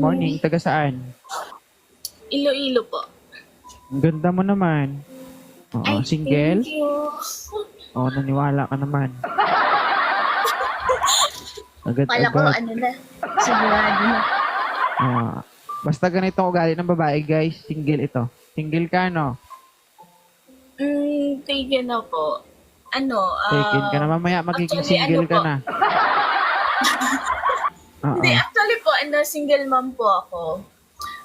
Morning, taga saan? Iloilo po. Ang ganda mo naman. Oo, single? Thank you. Oo, naniwala ka naman. Agad, Kala ko agad. ano na. Sigurado na. Ah, basta ganito ang ugali ng babae, guys. Single ito. Single ka, no? Mm, taken na po. Ano, ah... Taken ka na. Mamaya magiging actually, single ano ka po? na. Oo. Hindi, actually po, ano, single mom po ako.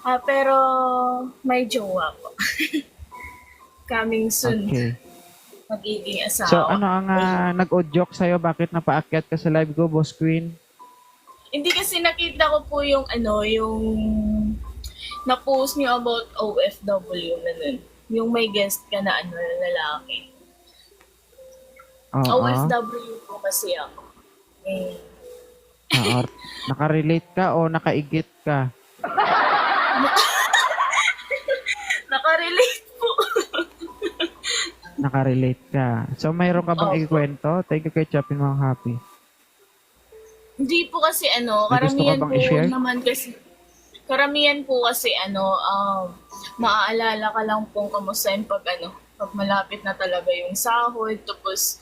Ah, pero may jowa po. Coming soon, Okay. magiging asawa. So, ano ang ah, nag-o-joke sa'yo? Bakit napaakyat ka sa live ko, Boss Queen? Hindi kasi nakita ko po yung ano, yung na-post niyo about OFW na nun. Yung may guest ka na ano, lalaki. Oo. OFW po kasi ako. Eh, Oo. Nakarelate ka o nakaigit ka? nakarelate po. Nakarelate ka. So, mayroon ka bang Opo. ikwento? Thank you kay Chapin mga happy. Hindi po kasi ano, May gusto ka karamihan bang po i-share? naman kasi karamihan po kasi ano, um, maaalala ka lang pong kamustahin pag ano, pag malapit na talaga yung sahod, tapos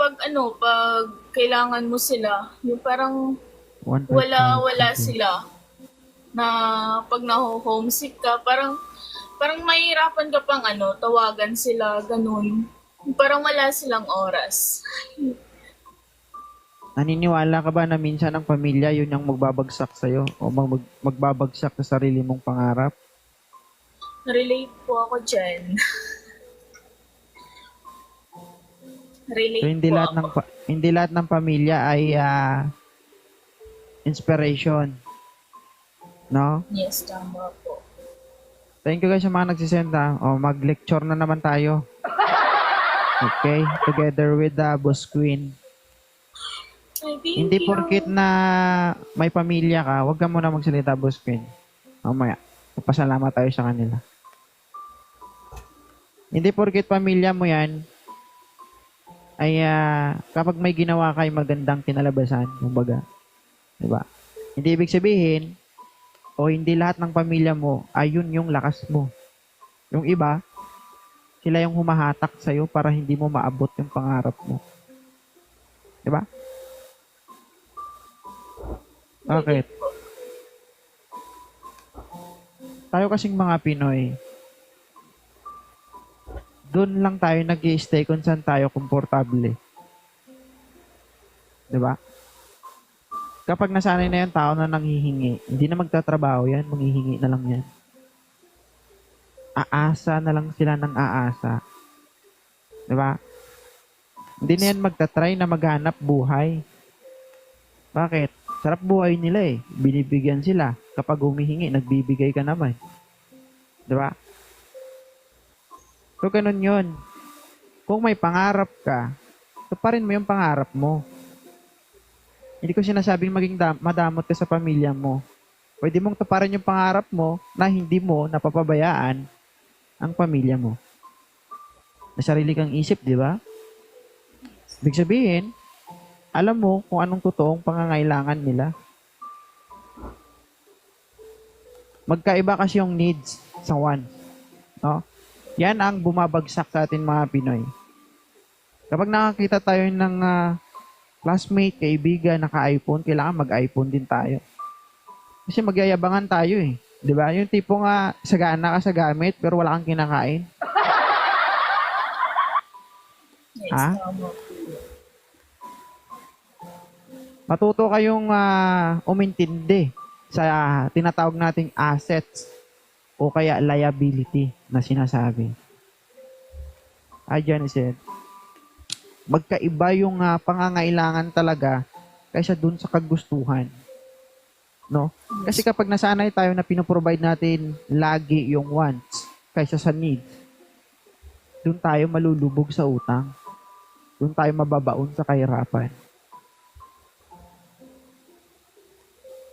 pag ano, pag kailangan mo sila, yung parang 1.5. wala wala sila na pag na-homesick ka, parang parang mahirapan ka pang ano, tawagan sila, ganun. Parang wala silang oras. Naniniwala ka ba na minsan ang pamilya yun yung magbabagsak sa'yo o mag- magbabagsak sa sarili mong pangarap? Relate po ako dyan. Relate So, hindi po lahat ako. ng pa- hindi lahat ng pamilya ay ah, inspiration. No? Yes, tama po. Thank you guys sa mga nagsisend ha. O, mag-lecture na naman tayo. Okay? Together with the Boss Queen. Ay, Hindi you. porkit na may pamilya ka, huwag ka muna magsalita, Boss Queen. Mamaya, papasalamat tayo sa kanila. Hindi porkit pamilya mo yan, ay ah, kapag may ginawa kay magandang kinalabasan, kumbaga, di ba? Hindi ibig sabihin, o hindi lahat ng pamilya mo, ayun yung lakas mo. Yung iba, sila yung humahatak sa'yo para hindi mo maabot yung pangarap mo. Di ba? Bakit? Tayo kasing mga Pinoy, doon lang tayo nag stay kung saan tayo komportable. Ba? Kapag nasanay na yung tao na nanghihingi, hindi na magtatrabaho yan, manghihingi na lang yan. Aasa na lang sila ng aasa. Ba? Hindi na yan magtatry na maghanap buhay. Bakit? Sarap buhay nila eh. Binibigyan sila. Kapag humihingi, nagbibigay ka naman. Ba? So, ganun yun. Kung may pangarap ka, tuparin mo yung pangarap mo. Hindi ko sinasabing maging dam- madamot ka sa pamilya mo. Pwede mong tuparin yung pangarap mo na hindi mo napapabayaan ang pamilya mo. May sarili kang isip, di ba? Ibig sabihin, alam mo kung anong totoong pangangailangan nila. Magkaiba kasi yung needs sa one. No? Yan ang bumabagsak sa atin mga Pinoy. Kapag nakakita tayo ng ah, classmate, kaibigan, naka-iPhone, kailangan mag-iPhone din tayo. Kasi magyayabangan tayo eh. 'Di ba? Yung tipo nga sagana ka sa gamit pero wala kang kinakain. Ha? Matuto kayong ah, umintindi sa tinatawag nating assets o kaya liability na sinasabi. Ay, Janice, magkaiba yung ah, pangangailangan talaga kaysa dun sa kagustuhan. No? Kasi kapag nasanay tayo na pinoprovide natin lagi yung wants kaysa sa needs, dun tayo malulubog sa utang. Dun tayo mababaon sa kahirapan.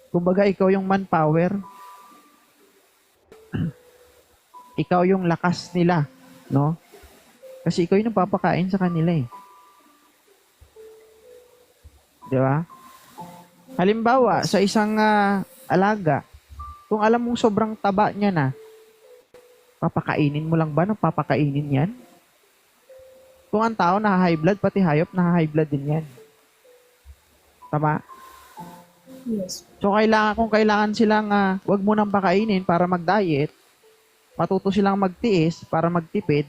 Kumbaga, ikaw yung manpower. Ikaw yung lakas nila, no? Kasi ikaw yung papakain sa kanila eh. Di ba? Halimbawa, sa isang ah, alaga, Kung alam mong sobrang taba niya na, papakainin mo lang ba ng papakainin yan? Kung ang tao na high blood, pati hayop na high blood din yan. Tama? Yes. So, kailangan, kung kailangan silang, ah, wag mo nang pakainin para mag-diet, matuto silang magtiis para magtipid,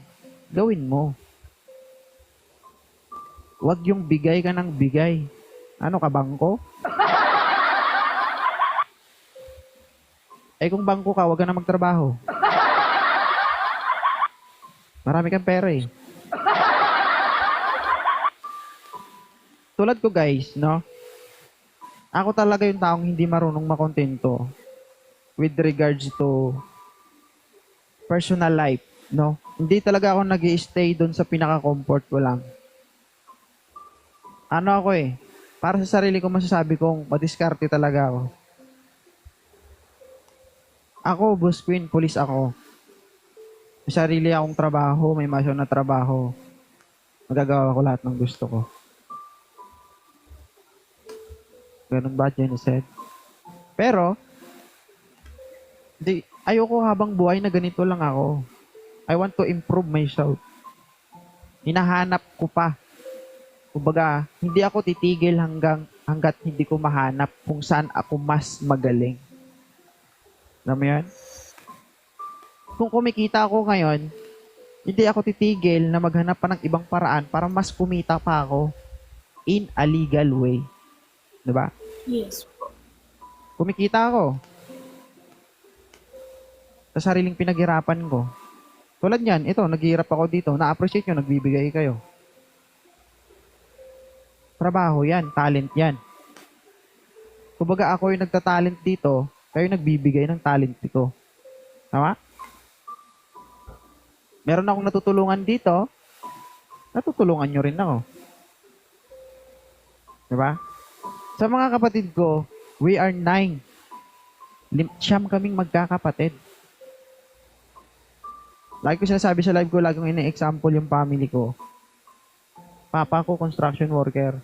gawin mo. Wag yung bigay ka ng bigay. Ano ka, bangko? eh, kung bangko ka, wag ka na magtrabaho. Marami kang pera eh. Tulad ko guys, no? Ako talaga yung taong hindi marunong makontento with regards to personal life, no? Hindi talaga ako nag stay doon sa pinaka-comfort ko lang. Ano ako eh, para sa sarili ko masasabi kong madiskarte talaga ako. Ako, boss queen, police ako. May sarili akong trabaho, may masyon na trabaho. Magagawa ko lahat ng gusto ko. Ganun ba, Jenny said? Pero, di, ayoko habang buhay na ganito lang ako. I want to improve myself. Hinahanap ko pa. Kumbaga, hindi ako titigil hanggang hanggat hindi ko mahanap kung saan ako mas magaling. Alam mo yan? Kung kumikita ako ngayon, hindi ako titigil na maghanap pa ng ibang paraan para mas kumita pa ako in a legal way. 'Di ba? Yes kumikita ako. Sa sariling pinaghirapan ko. Tulad niyan, ito, naghihirap ako dito. Na-appreciate nyo, nagbibigay kayo. Trabaho yan, talent yan. Kumbaga ako yung nagtatalent dito, kayo nagbibigay ng talent ko. Tama? Meron akong natutulungan dito, natutulungan nyo rin ako. Diba? Sa mga kapatid ko, we are nine. Siyam kaming magkakapatid. Lagi ko sinasabi sa live ko, laging ina-example yung family ko. Papa ko, construction worker.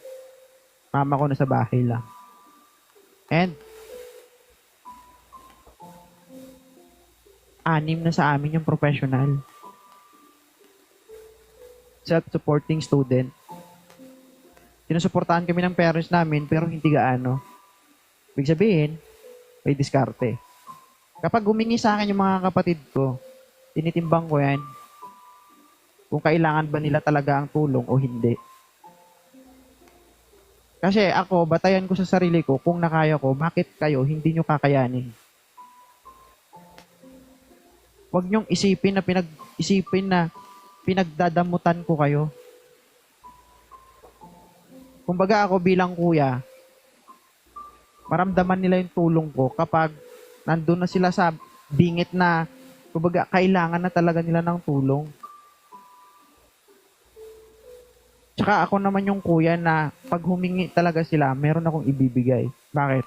Mama ko nasa bahay lang. And, anim na sa amin yung professional. Self-supporting student. Sinusuportahan kami ng parents namin, pero hindi gaano. Ibig sabihin, may diskarte. Kapag humingi sa akin yung mga kapatid ko, tinitimbang ko yan kung kailangan ba nila talaga ang tulong o hindi. Kasi ako, batayan ko sa sarili ko, kung nakaya ko, bakit kayo hindi nyo kakayanin? Huwag nyong isipin na pinag isipin na pinagdadamutan ko kayo. Kumbaga ako bilang kuya, maramdaman nila yung tulong ko kapag nandun na sila sa bingit na kumbaga kailangan na talaga nila ng tulong. Tsaka ako naman yung kuya na pag humingi talaga sila, meron akong ibibigay. Bakit?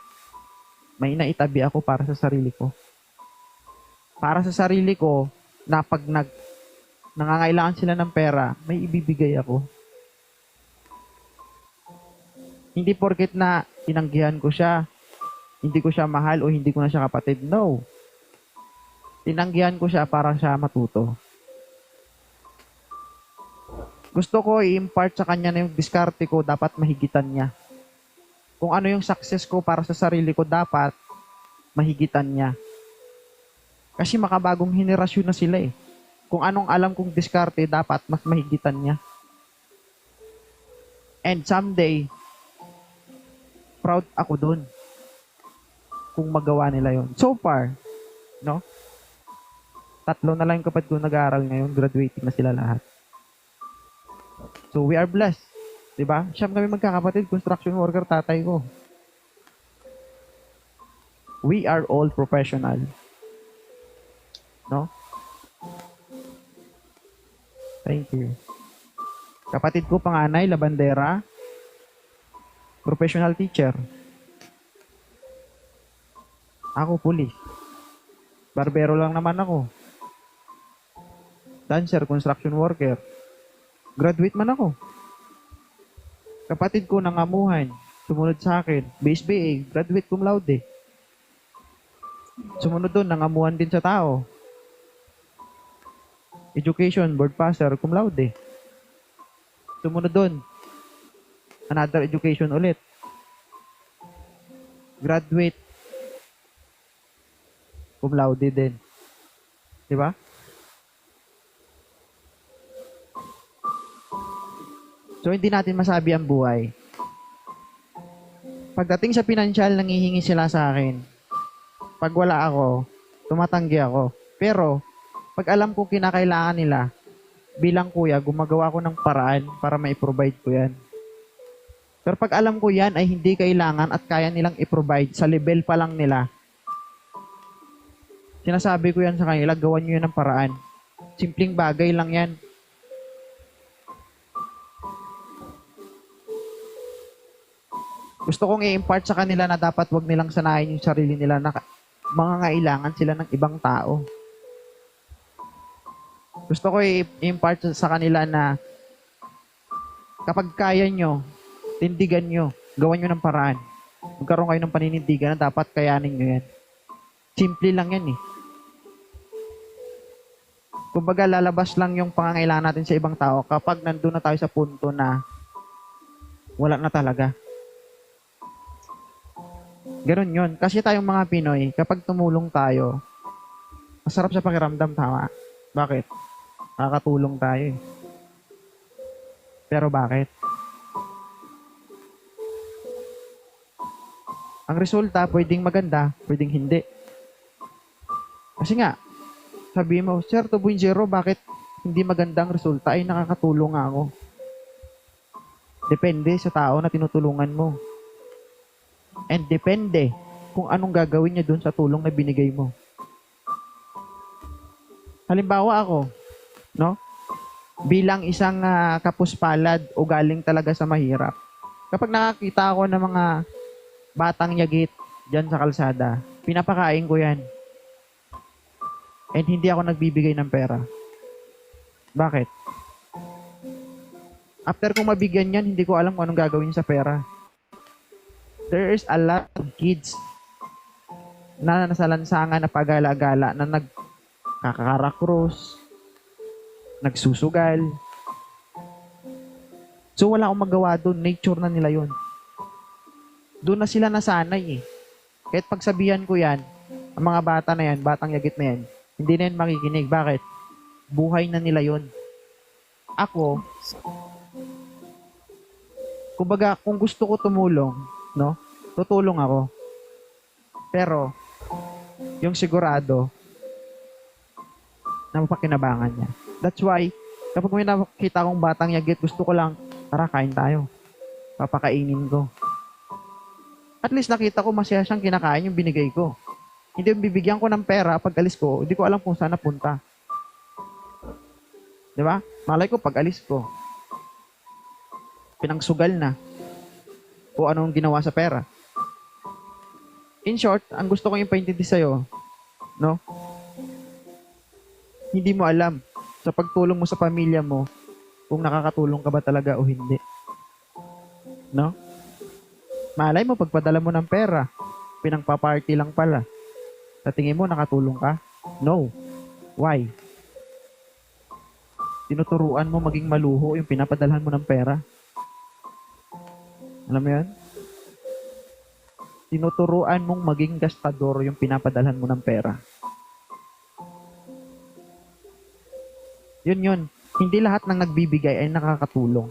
May naitabi ako para sa sarili ko. Para sa sarili ko, na pag nag, nangangailangan sila ng pera, may ibibigay ako. Hindi porket na tinanggihan ko siya, hindi ko siya mahal o hindi ko na siya kapatid. No. Tinanggihan ko siya para siya matuto. Gusto ko i-impart sa kanya na yung diskarte ko, dapat mahigitan niya. Kung ano yung success ko para sa sarili ko, dapat mahigitan niya. Kasi makabagong henerasyon na sila eh. Kung anong alam kong diskarte, dapat mas mahigitan niya. And someday, proud ako dun kung magawa nila yon. So far, no? Tatlo na lang yung kapatid ko nag-aaral ngayon, graduating na sila lahat. So we are blessed. 'Di ba? Siyam kami magkakapatid, construction worker tatay ko. We are all professional. No? Thank you. Kapatid ko panganay, labandera, professional teacher. Ako, pulis. Barbero lang naman ako. Dancer, construction worker. Graduate man ako. Kapatid ko nangamuhan, sumunod sa akin, base BA, graduate cum laude. Sumunod doon, nangamuhan din sa tao. Education, board passer, cum laude. Sumunod doon, another education ulit. Graduate, cum laude din. Di ba? So, hindi natin masabi ang buhay. Pagdating sa pinansyal, nangihingi sila sa akin. Pag wala ako, tumatanggi ako. Pero, pag alam ko kinakailangan nila, bilang kuya, gumagawa ko ng paraan para ma-provide ko yan. Pero pag alam ko yan ay hindi kailangan at kaya nilang i-provide sa level pa lang nila, sinasabi ko yan sa kanila, gawan nyo yan ng paraan. Simpleng bagay lang yan. Gusto kong i-impart sa kanila na dapat wag nilang sanayin yung sarili nila na mga ngailangan sila ng ibang tao. Gusto ko i-impart sa kanila na kapag kaya nyo, tindigan nyo, gawan nyo ng paraan. Magkaroon kayo ng paninindigan na dapat kayanin nyo yan. Simple lang yan eh. Kumbaga lalabas lang yung pangangailangan natin sa ibang tao kapag nandun na tayo sa punto na wala na talaga. Ganon yun. Kasi tayong mga Pinoy, kapag tumulong tayo, masarap sa pakiramdam, tama? Bakit? Nakakatulong tayo eh. Pero bakit? Ang resulta, pwedeng maganda, pwedeng hindi. Kasi nga, sabi mo, Sir, 2.0, bakit hindi maganda ang resulta? Ay, nakakatulong ako. Depende sa tao na tinutulungan mo. And depende kung anong gagawin niya dun sa tulong na binigay mo. Halimbawa ako, no? Bilang isang ah, kapuspalad o galing talaga sa mahirap. Kapag nakakita ako ng mga batang yagit dyan sa kalsada, pinapakain ko yan. And hindi ako nagbibigay ng pera. Bakit? After kong mabigyan yan, hindi ko alam kung anong gagawin sa pera there is a lot of kids na nasa lansangan na pagala-gala na nagkakarakros, nagsusugal. So wala akong magawa doon. Nature na nila yon. Doon na sila nasanay eh. Kahit pagsabihan ko yan, ang mga bata na yan, batang yagit na yan, hindi na yan makikinig. Bakit? Buhay na nila yon. Ako, kumbaga, kung gusto ko tumulong, no? Tutulong ako. Pero, yung sigurado, na mapakinabangan niya. That's why, kapag may nakita akong batang yagit, gusto ko lang, tara, kain tayo. Papakainin ko. At least nakita ko masaya siyang kinakain yung binigay ko. Hindi yung bibigyan ko ng pera pag alis ko, hindi ko alam kung saan napunta. Di ba? Malay ko pag alis ko. Pinangsugal na o anong ginawa sa pera. In short, ang gusto kong ipaintindi sa'yo, no? Hindi mo alam sa pagtulong mo sa pamilya mo kung nakakatulong ka ba talaga o hindi. No? Malay mo, pagpadala mo ng pera, pinangpa-party lang pala. Sa tingin mo, nakatulong ka? No. Why? Tinuturuan mo maging maluho yung pinapadalhan mo ng pera. Alam mo yan? Tinuturuan mong maging gastador yung pinapadalhan mo ng pera. Yun yun. Hindi lahat ng nagbibigay ay nakakatulong.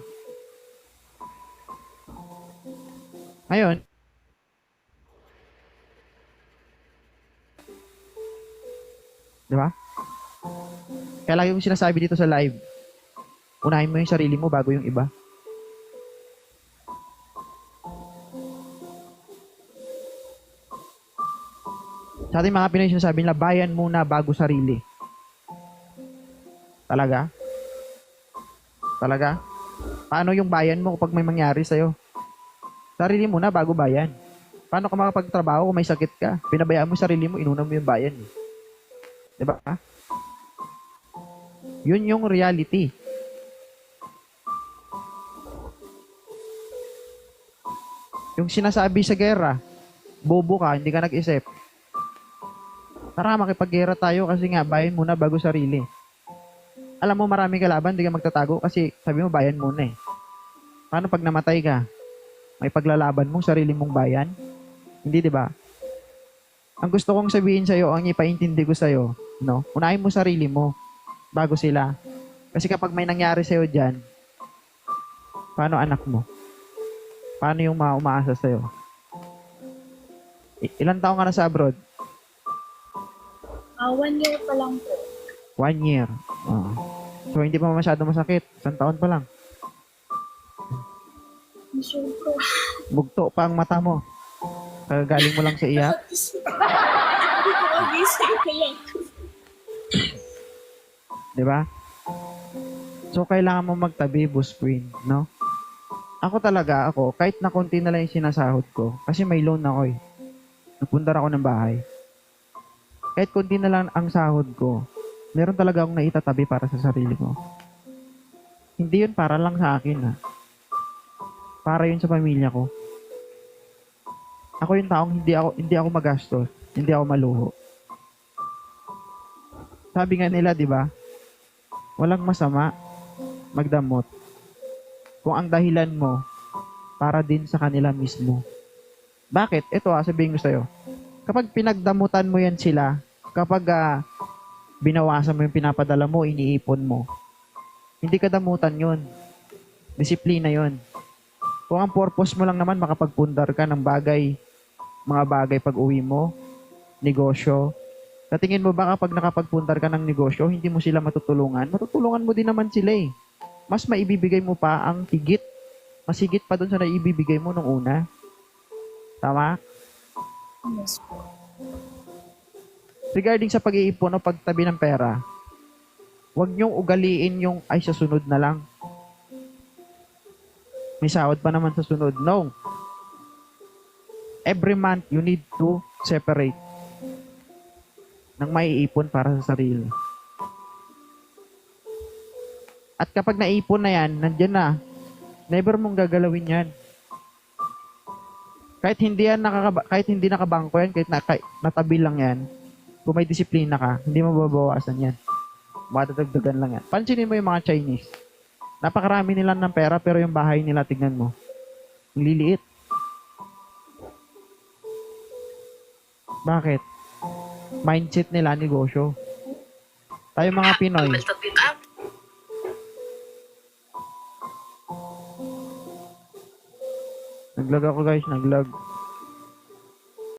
Ngayon, di ba? Kaya lagi yung sinasabi dito sa live, unahin mo yung sarili mo bago yung iba. Sa ating mga Pinoy sinasabi nila, bayan muna bago sarili. Talaga? Talaga? Paano yung bayan mo kapag may mangyari sa'yo? Sarili muna bago bayan. Paano ka makapagtrabaho kung may sakit ka? Pinabayaan mo sarili mo, inuna mo yung bayan. Eh. Di ba? Yun yung reality. Yung sinasabi sa gera, bobo ka, hindi ka nag-isip. Tara, makipaggera tayo kasi nga, bayan muna bago sarili. Alam mo, maraming kalaban, di ka magtatago kasi sabi mo, bayan muna eh. Paano pag namatay ka? May paglalaban mo, sarili mong bayan? Hindi, di ba? Ang gusto kong sabihin sa'yo, ang ipaintindi ko sa'yo, no? Unahin mo sarili mo bago sila. Kasi kapag may nangyari sa'yo dyan, paano anak mo? Paano yung mga umaasa sa'yo? I- ilan taong ka na sa abroad? Ah, one year pa lang po. One year. Oo. So, hindi pa masyado masakit. Isang taon pa lang. Sure po. Bugto pa ang mata mo. Kagaling mo lang sa iyak. Hindi ko magising ko lang. Di ba? So, kailangan mo magtabi, queen, no? Ako talaga, ako, kahit na konti na lang yung sinasahod ko, kasi may loan ako eh. Nagpundar ako ng bahay. Kahit konti na lang ang sahod ko, meron talaga akong naitatabi para sa sarili ko. Hindi yun para lang sa akin, ha. Para yun sa pamilya ko. Ako yung taong hindi ako hindi ako magastos, hindi ako maluho. Sabi nga nila, 'di ba? Walang masama magdamot. Kung ang dahilan mo para din sa kanila mismo. Bakit? Ito ah, sabihin ko sa'yo. Kapag pinagdamutan mo yan sila, kapag ah, binawasan mo yung pinapadala mo, iniipon mo, hindi ka damutan yun. Disiplina yun. Kung ang purpose mo lang naman makapagpundar ka ng bagay, mga bagay pag uwi mo, negosyo, Katingin mo ba kapag nakapagpundar ka ng negosyo, hindi mo sila matutulungan? Matutulungan mo din naman sila eh. Mas maibibigay mo pa ang higit. Mas higit pa doon sa naibibigay mo nung una. Tama? Yes po. Regarding sa pag-iipon o pagtabi ng pera, huwag niyong ugaliin yung ay sa sunod na lang. May sahod pa naman sa sunod. No. Every month, you need to separate ng maiipon para sa sarili. At kapag naipon na yan, nandyan na. Never mong gagalawin yan. Kahit hindi yan nakaka kahit hindi nakabangko yan, kahit, na, kahit natabi lang yan, kung may disiplina ka, hindi mo babawasan yan. Madadagdagan lang yan. Pansinin mo yung mga Chinese. Napakarami nila ng pera, pero yung bahay nila, tignan mo. Liliit. Bakit? Mindset nila, negosyo. Tayo mga Pinoy, naglag ako guys, naglag.